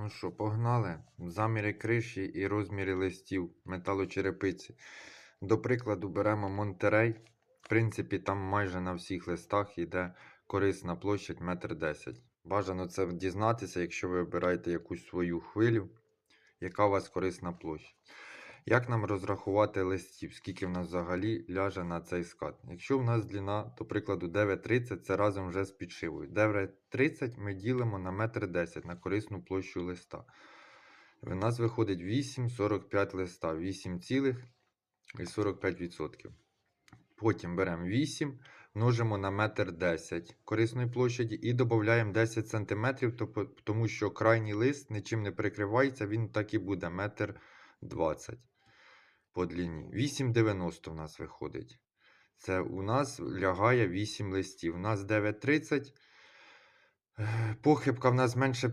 Ну що, погнали. Заміри криші і розміри листів металочерепиці. До прикладу, беремо Монтерей. В принципі, там майже на всіх листах йде корисна площадь 1,10 м. Бажано це дізнатися, якщо ви обираєте якусь свою хвилю, яка у вас корисна площа. Як нам розрахувати листів, скільки в нас взагалі ляже на цей скат? Якщо в нас длина, до прикладу, 9,30, це разом вже з підшивою. 9,30 ми ділимо на 1,10 м на корисну площу листа. У нас виходить 8,45 листа, 8,45%. Потім беремо 8, множимо на 1,10 м корисної площаді і додаємо 10 см, тому що крайній лист нічим не прикривається, він так і буде 1,20 м по длині. 8,90 у нас виходить. Це у нас лягає 8 листів. У нас 9,30. Е, Похибка в нас менше